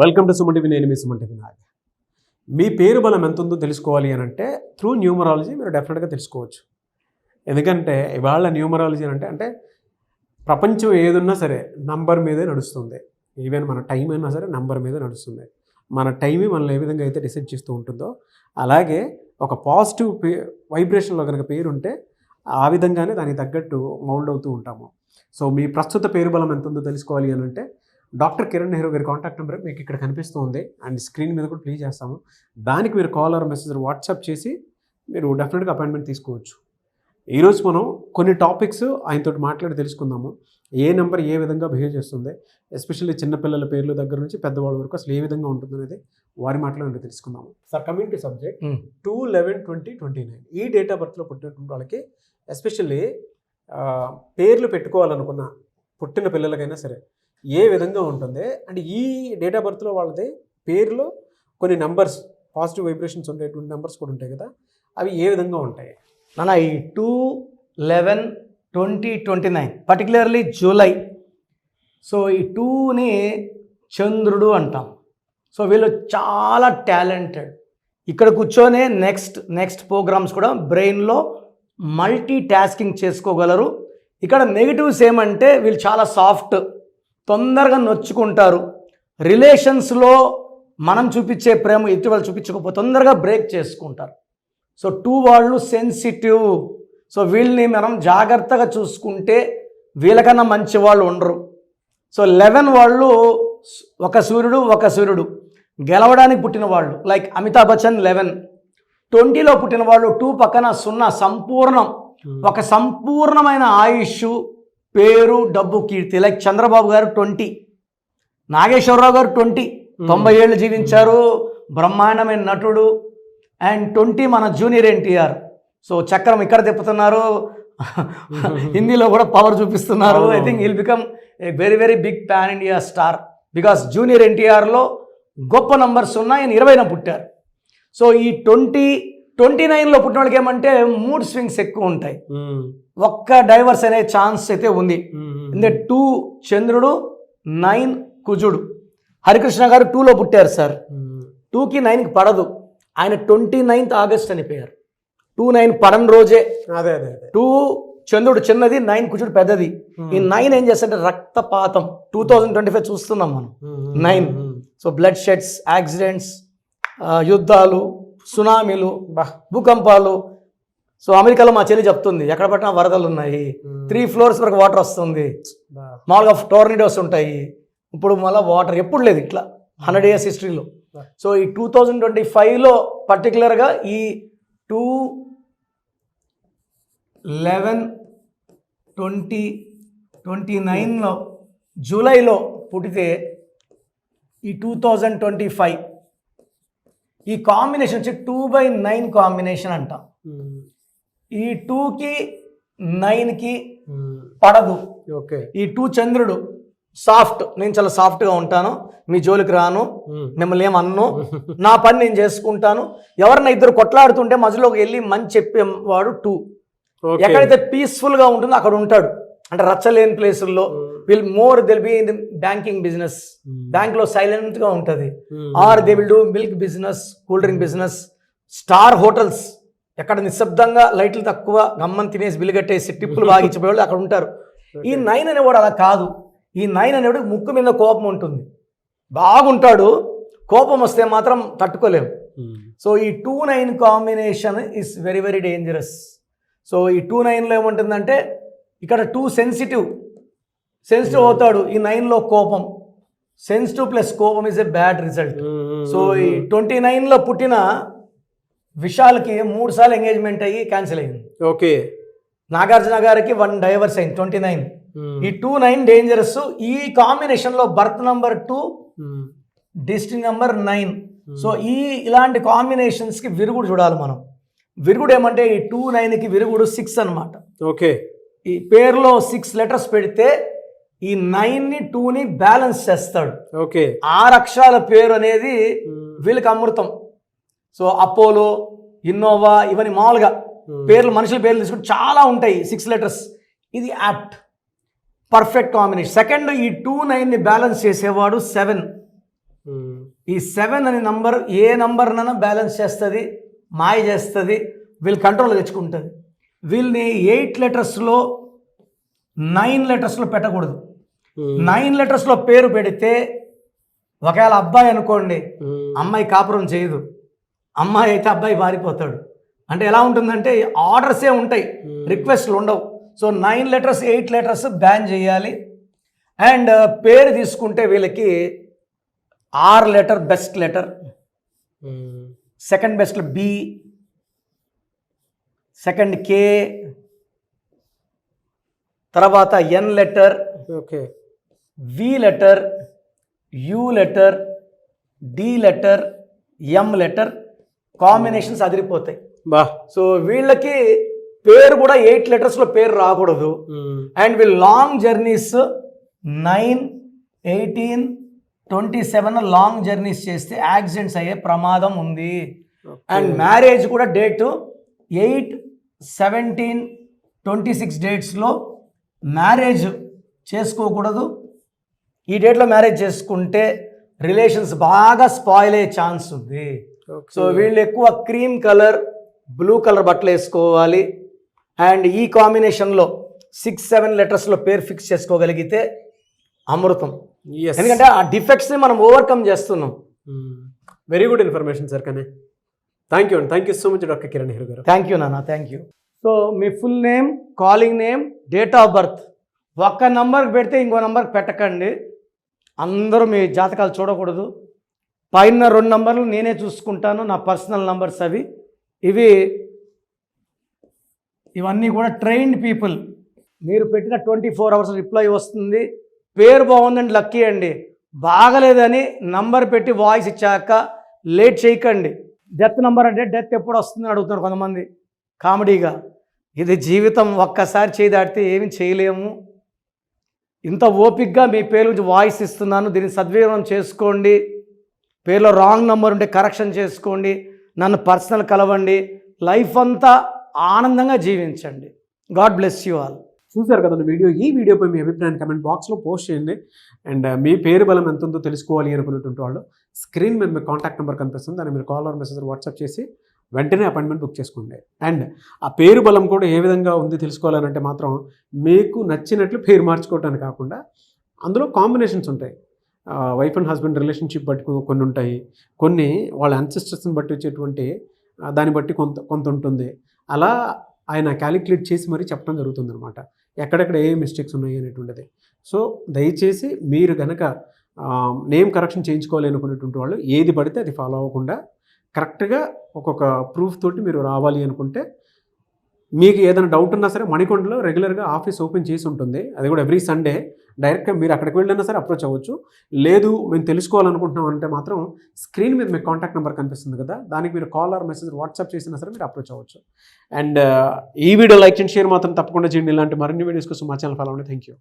Welcome to Suman TV నేను మీ Suman TV మీ పేరు బలం ఎంత ఉందో తెలుసుకోవాలి అని అంటే త్రూ న్యూమరాలజీ మీరు డెఫినెట్గా తెలుసుకోవచ్చు. ఎందుకంటే ఇవాళ న్యూమరాలజీ అంటే అంటే ప్రపంచం ఏదున్నా సరే నంబర్ మీదే నడుస్తుంది. ఈవెన్ మన టైం అయినా సరే నంబర్ మీద నడుస్తుంది. మన టైం మనల్ని ఏ విధంగా అయితే డిసైడ్ చేస్తూ ఉంటుందో అలాగే ఒక పాజిటివ్ పే వైబ్రేషన్లో కనుక పేరు ఉంటే ఆ విధంగానే దానికి తగ్గట్టు మౌల్డ్ అవుతూ ఉంటాము. సో మీ ప్రస్తుత పేరు బలం ఎంత ఉందో తెలుసుకోవాలి అని అంటే డాక్టర్ కిరణ్ నెహ్రూ గారి కాంటాక్ట్ నెంబర్ మీకు ఇక్కడ కనిపిస్తూ ఉంది. అండ్ స్క్రీన్ మీద కూడా ప్లే చేస్తాము. దానికి మీరు కాల్ ఆర్ మెసేజ్ వాట్సాప్ చేసి మీరు డెఫినెట్గా అపాయింట్మెంట్ తీసుకోవచ్చు. ఈరోజు మనం కొన్ని టాపిక్స్ ఆయనతో మాట్లాడి తెలుసుకుందాము. ఏ నెంబర్ ఏ విధంగా బిహేవ్ చేస్తుంది? ఎస్పెషల్లీ చిన్నపిల్లల పేర్ల దగ్గర నుంచి పెద్దవాళ్ళ వరకు అసలు ఏ విధంగా ఉంటుంది అనేది వారి మాటలో తెలుసుకుందాము. Sir coming to subject two eleven twenty twenty nine ఈ డేట్ ఆఫ్ బర్త్లో పుట్టినటువంటి వాళ్ళకి ఎస్పెషల్లీ పేర్లు పెట్టుకోవాలనుకున్న పుట్టిన పిల్లలకైనా సరే ఏ విధంగా ఉంటుంది? అండ్ ఈ డేట్ ఆఫ్ బర్త్లో వాళ్ళది పేరులో కొన్ని నెంబర్స్ పాజిటివ్ వైబ్రేషన్స్ ఉండేటువంటి నెంబర్స్ కూడా ఉంటాయి కదా? అవి ఏ విధంగా ఉంటాయి? నాన్న ఈ two eleven twenty twenty nine particularly July so ఈ టూని చంద్రుడు అంటాం. సో వీళ్ళు చాలా టాలెంటెడ్ ఇక్కడ కూర్చొనే నెక్స్ట్ నెక్స్ట్ ప్రోగ్రామ్స్ కూడా బ్రెయిన్లో మల్టీ టాస్కింగ్ చేసుకోగలరు. ఇక్కడ నెగిటివ్స్ ఏమంటే వీళ్ళు చాలా సాఫ్ట్ తొందరగా నొచ్చుకుంటారు. రిలేషన్స్లో మనం చూపించే ప్రేమ ఎత్తి వాళ్ళు చూపించకపోతే తొందరగా బ్రేక్ చేసుకుంటారు. సో టూ వాళ్ళు సెన్సిటివ్. సో వీళ్ళని మనం జాగ్రత్తగా చూసుకుంటే వీళ్ళకన్నా మంచి వాళ్ళు ఉండరు. సో లెవెన్ వాళ్ళు ఒక సూర్యుడు ఒక సూర్యుడు. గెలవడానికి పుట్టిన వాళ్ళు లైక్ అమితాబ్ బచ్చన్ లెవెన్. ట్వంటీలో పుట్టిన వాళ్ళు టూ పక్కన సున్నా సంపూర్ణం. ఒక సంపూర్ణమైన ఆయుష్. పేరు డబ్బు కీర్తి. లైక్ చంద్రబాబు గారు ట్వంటీ. నాగేశ్వరరావు గారు ట్వంటీ. తొంభై ఏళ్ళు జీవించారు. బ్రహ్మాండమైన నటుడు. అండ్ ట్వంటీ మన జూనియర్ ఎన్టీఆర్. సో చక్రం ఇక్కడ తిప్పుతున్నారు. హిందీలో కూడా పవర్ చూపిస్తున్నారు. I think will become a very very big pan India star because junior ఎన్టీఆర్లో గొప్ప నంబర్స్ ఉన్నాయి. ఆయన ఇరవైన పుట్టారు. సో ఈ ట్వంటీ ట్వంటీ నైన్లో పుట్టిన వాళ్ళకి ఏమంటే మూడ్ స్వింగ్స్ ఎక్కువ ఉంటాయి. ఒక్క డైవర్స్ అనే ఛాన్స్ అయితే ఉంది. అంటే టూ చంద్రుడు నైన్ కుజుడు. హరికృష్ణ గారు టూలో పుట్టారు సార్. టూకి నైన్కి పడదు. ఆయన ట్వంటీ నైన్త్ ఆగస్ట్ చనిపోయారు టూ నైన్ పడని రోజే. అదే అదే టూ చంద్రుడు చిన్నది నైన్ కుజుడు పెద్దది. ఈ నైన్ ఏం చేస్తుంటే రక్తపాతం. టూ థౌజండ్ ట్వంటీ ఫైవ్ చూస్తున్నాం మనం. Nine. So blood sheds accidents యుద్ధాలు సునామీలు భూకంపాలు. సో అమెరికాలో మా చెల్లి చెప్తుంది ఎక్కడ పట్టినా వరదలు ఉన్నాయి. త్రీ ఫ్లోర్స్ వరకు వాటర్ వస్తుంది. మామూలుగా టోర్నిడోస్ ఉంటాయి. ఇప్పుడు మళ్ళీ వాటర్ ఎప్పుడు లేదు ఇట్లా. హండ్రెడ్ ఇయర్స్ హిస్టరీలో సో ఈ టూ థౌజండ్ ట్వంటీ ఫైవ్లో పర్టికులర్గా ఈ టూ లెవెన్ ట్వంటీ ట్వంటీ నైన్లో జూలైలో పుట్టితే ఈ టూ థౌజండ్ ట్వంటీ ఫైవ్ ఈ కాంబినేషన్ వచ్చి టూ బై నైన్ కాంబినేషన్ అంటాం. ఈ టూకి నైన్కి పడదు. ఓకే. ఈ టూ చంద్రుడు సాఫ్ట్ నేను చాలా సాఫ్ట్గా ఉంటాను. మీ జోలికి రాను మిమ్మల్ని ఏమన్ను నా పని నేను చేసుకుంటాను. ఎవరన్నా ఇద్దరు కొట్లాడుతుంటే మధ్యలోకి వెళ్ళి మంచి చెప్పేవాడు టూ ఎక్కడైతే పీస్ఫుల్గా ఉంటుందో అక్కడ ఉంటాడు. అంటే రచ్చలేని ప్లేసుల్లో will more Dil be in banking business బ్యాంక్లో సైలెంట్గా ఉంటుంది. Or they will do milk business cool drink business star hotels ఎక్కడ నిశ్శబ్దంగా లైట్లు తక్కువ గమ్మని తినేసి బిల్లు కట్టేసి టిప్పులు బాగించిపోయేవాళ్ళు అక్కడ ఉంటారు. ఈ నైన్ అనేవాడు అలా కాదు. ఈ నైన్ అనేవాడు ముక్కు మీద కోపం ఉంటుంది. బాగుంటాడు కోపం వస్తే మాత్రం తట్టుకోలేము సో ఈ two nine combination is very very dangerous so ఈ టూ నైన్లో ఏముంటుందంటే ఇక్కడ టూ సెన్సిటివ్ సెన్సిటివ్ అవుతాడు. ఈ నైన్లో కోపం. సెన్సిటివ్ ప్లస్ కోపం is a bad result so ఈ ట్వంటీ నైన్లో పుట్టిన విశాల్కి మూడు సార్లు ఎంగేజ్మెంట్ అయ్యి క్యాన్సిల్ అయింది. ఓకే. నాగార్జున గారికి వన్ డైవర్స్ అయింది ట్వంటీ నైన్ ఈ టూ నైన్ డేంజరస్ ఈ కాంబినేషన్లో birth number two district number nine so ఈ ఇలాంటి కాంబినేషన్స్కి విరుగుడు చూడాలి మనం. విరుగుడు ఏమంటే ఈ టూ నైన్కి విరుగుడు సిక్స్ అన్నమాట. ఓకే. ఈ పేరులో సిక్స్ లెటర్స్ పెడితే ఈ నైన్ని టూని బ్యాలెన్స్ చేస్తాడు. ఓకే. ఆరు అక్షరాల పేరు అనేది వీళ్ళకి అమృతం. సో అపోలో ఇన్నోవా ఇవన్నీ మామూలుగా పేర్లు మనుషుల పేర్లు తీసుకుంటే చాలా ఉంటాయి సిక్స్ లెటర్స్ ఇది యాప్ట్ పర్ఫెక్ట్ కాంబినేషన్ సెకండ్ ఈ టూ నైన్ని బ్యాలెన్స్ చేసేవాడు సెవెన్ ఈ సెవెన్ అనే నంబర్ ఏ నంబర్నైనా బ్యాలెన్స్ చేస్తుంది మాయ చేస్తుంది వీళ్ళు కంట్రోల్ తెచ్చుకుంటుంది. వీళ్ళని ఎయిట్ లెటర్స్లో నైన్ లెటర్స్లో పెట్టకూడదు. నైన్ లెటర్స్లో పేరు పెడితే ఒకవేళ అబ్బాయి అనుకోండి అమ్మాయి కాపురం చేయదు. అమ్మాయి అయితే అబ్బాయి పారిపోతాడు అంటే ఎలా ఉంటుందంటే ఆర్డర్సే ఉంటాయి రిక్వెస్ట్లు ఉండవు. So nine letters eight letters ban చేయాలి. అండ్ పేరు తీసుకుంటే వీళ్ళకి R letter best letter. Second best B. Second K. తర్వాత N letter. Okay. V letter U letter D letter M letter combinations అదిరిపోతాయి. బా. సో వీళ్ళకి పేరు కూడా ఎయిట్ లెటర్స్లో పేరు రాకూడదు. అండ్ వీళ్ళు long journeys nine eighteen twenty seven long journeys చేస్తే యాక్సిడెంట్స్ అయ్యే ప్రమాదం ఉంది. అండ్ మ్యారేజ్ కూడా date eight seventeen twenty six డేట్స్లో marriage చేసుకోకూడదు. ఈ డేట్లో మ్యారేజ్ చేసుకుంటే రిలేషన్స్ బాగా స్పాయిల్ అయ్యే ఛాన్స్ ఉంది. సో వీళ్ళు ఎక్కువ క్రీమ్ కలర్ బ్లూ కలర్ బట్టలు వేసుకోవాలి. అండ్ ఈ కాంబినేషన్లో సిక్స్ సెవెన్ లెటర్స్లో పేరు ఫిక్స్ చేసుకోగలిగితే అమృతం. ఎందుకంటే ఆ డిఫెక్ట్స్ని మనం ఓవర్కమ్ చేస్తున్నాం. వెరీ గుడ్ ఇన్ఫర్మేషన్ సార్ కానీ థ్యాంక్ యూ అండి thank you so much doctor Kiran hero garu thank you నాన్న thank you so me full name calling name date of birth ఒక్క నంబర్కి పెడితే ఇంకో నంబర్కి పెట్టకండి. అందరూ మీ జాతకాలు చూడకూడదు. పైన రెండు నంబర్లు నేనే చూసుకుంటాను నా పర్సనల్ నంబర్స్ అవి. ఇవి ఇవన్నీ కూడా ట్రైన్డ్ పీపుల్. మీరు పెట్టిన ట్వంటీ ఫోర్ అవర్స్ రిప్లై వస్తుంది. పేరు బాగుందండి లక్కీ అండి. బాగలేదని నంబర్ పెట్టి వాయిస్ ఇచ్చాక లేట్ చేయకండి. డెత్ నంబర్ అంటే డెత్ ఎప్పుడు వస్తుందని అడుగుతున్నారు కొంతమంది కామెడీగా. ఇది జీవితం ఒక్కసారి చేయి దాటితే ఏమి చేయలేము. ఇంత ఓపిక్గా మీ పేరు నుంచి వాయిస్ ఇస్తున్నాను. దీన్ని సద్వినియోగం చేసుకోండి. పేరులో రాంగ్ నెంబర్ ఉంటే కరెక్షన్ చేసుకోండి. నన్ను పర్సనల్ కలవండి. లైఫ్ అంతా ఆనందంగా జీవించండి. God bless you all. చూశారు కదండి వీడియో? ఈ వీడియోపై మీ అభిప్రాయాన్ని కమెంట్ బాక్స్లో పోస్ట్ చేయండి. అండ్ మీ పేరు బలం ఎంత ఉందో తెలుసుకోవాలి అనుకున్నటువంటి వాళ్ళు స్క్రీన్ మీద మీ కాంటాక్ట్ నెంబర్ కనిపిస్తుంది. దాన్ని మీరు కాల్ ఆర్ మెసేజ్ వాట్సాప్ చేసి వెంటనే అపాయింట్మెంట్ బుక్ చేసుకోండి. అండ్ ఆ పేరు బలం కూడా ఏ విధంగా ఉంది తెలుసుకోవాలనంటే మాత్రం మీకు నచ్చినట్లు పేరు మార్చుకోవటానికి కాకుండా అందులో కాంబినేషన్స్ ఉంటాయి. వైఫ్ అండ్ హస్బెండ్ రిలేషన్షిప్ బట్టి కొన్ని ఉంటాయి. కొన్ని వాళ్ళ అన్సిస్టర్స్ని బట్టి వచ్చేటువంటి దాన్ని బట్టి కొంత కొంత ఉంటుంది. అలా ఆయన క్యాలిక్యులేట్ చేసి మరీ చెప్పడం జరుగుతుంది అనమాట ఎక్కడెక్కడ ఏ మిస్టేక్స్ ఉన్నాయి అనేటువంటిది. సో దయచేసి మీరు కనుక నేమ్ కరెక్షన్ చేయించుకోవాలి అనుకునేటువంటి వాళ్ళు ఏది పడితే అది ఫాలో అవ్వకుండా కరెక్ట్గా ఒక్కొక్క ప్రూఫ్ తోటి మీరు రావాలి అనుకుంటే మీకు ఏదైనా డౌట్ ఉన్నా సరే మణికొండలో రెగ్యులర్గా ఆఫీస్ ఓపెన్ చేసి ఉంటుంది. అది కూడా ఎవ్రీ సండే డైరెక్ట్గా మీరు అక్కడికి వెళ్ళినా సరే అప్రోచ్ అవ్వచ్చు. లేదు మేము తెలుసుకోవాలనుకుంటున్నాం అంటే మాత్రం స్క్రీన్ మీద మీకు కాంటాక్ట్ నెంబర్ కనిపిస్తుంది కదా దానికి మీరు కాల్ ఆర్ మెసేజ్ వాట్సాప్ చేసినా సరే మీరు అప్రోచ్ అవ్వచ్చు. అండ్ uh, ఈ వీడియో లైక్ అండ్ షేర్ మాత్రం తప్పకుండా చేయండి. ఇలాంటి మరిన్ని వీడియోస్ కోసం మా ఛానల్ ఫాలో అవ్వండి. Thank you